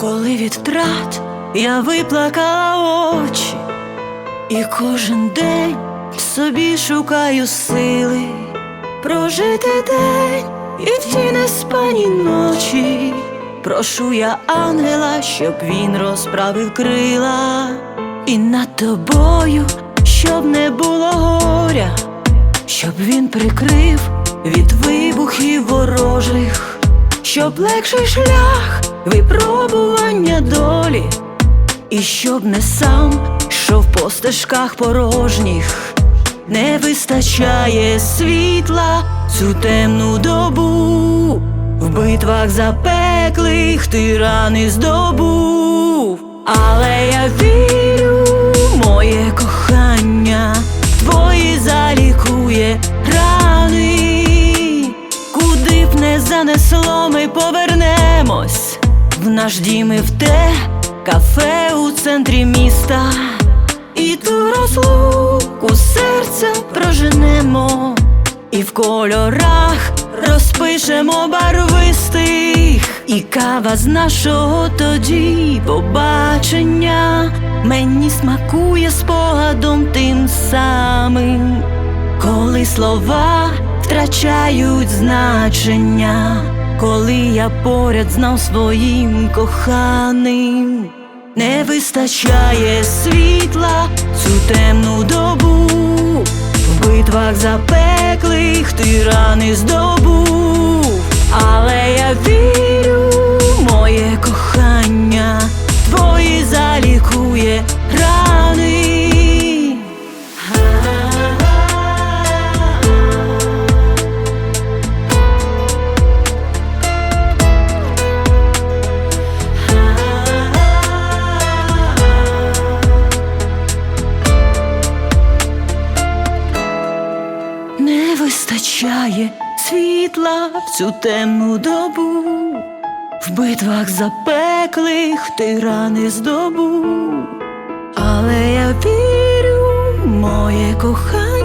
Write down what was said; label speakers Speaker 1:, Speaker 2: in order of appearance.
Speaker 1: Коли від втрат я виплакала очі, і кожен день в собі шукаю сили прожити день і в ті неспані ночі. Прошу я ангела, щоб він розправив крила, і над тобою, щоб не було горя, щоб він прикрив від вибухів ворожих, щоб легший шлях випробування долі, і щоб не сам йшов по стежках порожніх, не вистачає світла цю темну добу, в битвах запеклих ти рани здобув, але я вірю, моє кохання, твої залікує рани, куди б не занесло, ми повернемось в наш дім і в те кафе у центрі міста. І ту розлуку серця проженемо, і в кольорах розпишемо барвистих, і кава з нашого тоді побачення мені смакує спогадом тим самим, коли слова втрачають значення, коли я поряд знав своїм коханим. Не вистачає світла цю темну добу, в битвах запеклих ти рани здобув, вистачає світла в цю темну добу, в битвах запеклих ти рани здобув, але я вірю, моє кохання.